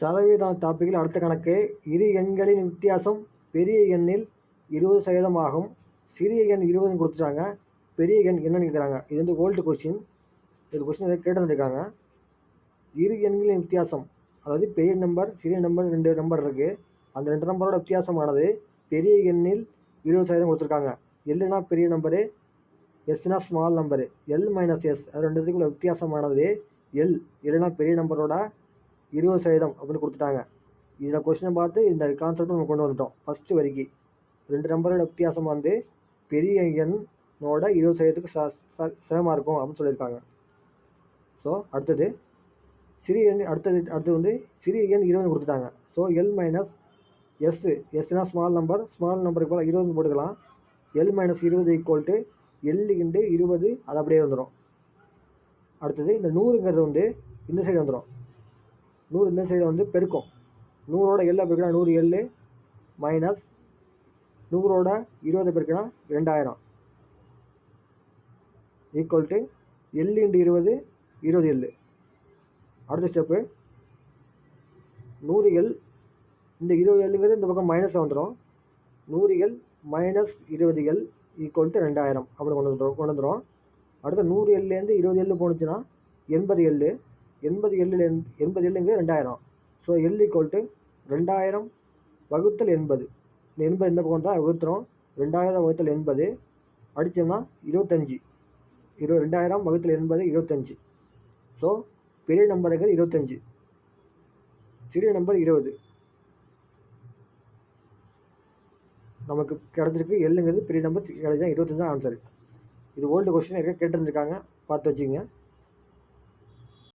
சதவீதம் டாப்பிக்கில் அடுத்த கணக்கு இரு எண்களின் வித்தியாசம் பெரிய எண்ணில் இருபது சதவீதம் ஆகும். சிறிய எண் இருபதுன்னு கொடுத்துட்டாங்க பெரிய எண் என்னன்னு கேட்குறாங்க இது வந்து ஓல்டு கொஸ்டின் இது கொஸ்டின் கேட்டு வந்திருக்காங்க. இரு எண்களின் வித்தியாசம். அதாவது பெரிய நம்பர் சிறிய நம்பர் ரெண்டு நம்பர் இருக்குது அந்த ரெண்டு நம்பரோட வித்தியாசமானது பெரிய எண்ணில் இருபது சதவீதம் கொடுத்துருக்காங்க. எல்லுனா பெரிய number எஸ்னா small number L minus S அது ரெண்டுத்துக்குள்ள வித்தியாசமானது. எல் எல்லுனா பெரிய நம்பரோட இருபது சதவீதம் அப்படின்னு கொடுத்துட்டாங்க. இதில் கொஸ்டினை பார்த்து இந்த கான்செப்ட் நம்ம கொண்டு வந்துட்டோம். ஃபஸ்ட்டு வரைக்கும் ரெண்டு நம்பரோட வித்தியாசம் வந்து பெரிய எண்ணோட இருபது சதவீதத்துக்கு ச ச சமமாக இருக்கும் அப்படின்னு சொல்லியிருக்காங்க. ஸோ அடுத்தது சிறிய எண் அடுத்தது அடுத்தது வந்து சிறிய எண் இருபது கொடுத்துட்டாங்க. ஸோ எல் மைனஸ் எஸ் எஸ்னா ஸ்மால் நம்பர் ஸ்மால் நம்பருக்கு போல் இருபது போட்டுக்கலாம். எல் மைனஸ் இருபது ஈக்குவல் டு எல் இண்டு இருபது அது அப்படியே வந்துடும் அடுத்தது இந்த நூறுங்கிறது வந்து இந்த சைடு வந்துடும் நூறு இந்த சைடு வந்து பெருக்கும். நூறோட எல்லை பெருக்கினா நூறு எள்ளு மைனஸ் நூறோட இருபது பெருக்கினா ரெண்டாயிரம் ஈக்குவல் டு எல் இன்ட்டு இருபது இருபது எள்ளு அடுத்த ஸ்டெப்பு நூறு எல் இந்த இருபது எல்லுங்கிறது இந்த பக்கம் மைனஸாக வந்துடும் நூறு எல் மைனஸ் இருபது எல் ஈக்குவல் டு ரெண்டாயிரம் அப்படி கொண்டு வந்துடும் கொண்டு வந்துடும் அடுத்து நூறு எல்லேருந்து இருபது எல்லு போணுச்சுன்னா எண்பது எல்லு எண்பது எல்லுலேருந்து எண்பது எல்லுங்க ரெண்டாயிரம். ஸோ எல் ஈக்குவல் டு ரெண்டாயிரம் வகுத்தல் எண்பது. இந்த எண்பது இந்த பக்கம் தான் வகுத்துறோம். ரெண்டாயிரம் வகுத்தல் எண்பது அடித்தோம்னா இருபத்தஞ்சி. இருபது ரெண்டாயிரம் வகுத்தல் எண்பது இருபத்தஞ்சி. ஸோ பெரிய நம்பருங்கிறது இருபத்தஞ்சி. சிறிய நம்பர் இருபது. நமக்கு கிடச்சிருக்கு எல்லுங்கிறது பெரிய நம்பர் கிடைச்சா இருபத்தஞ்சி தான் ஆன்சர் இது ஓல்டு கொஸ்டின் கேட்டிருந்துருக்காங்க. பார்த்து வச்சுங்க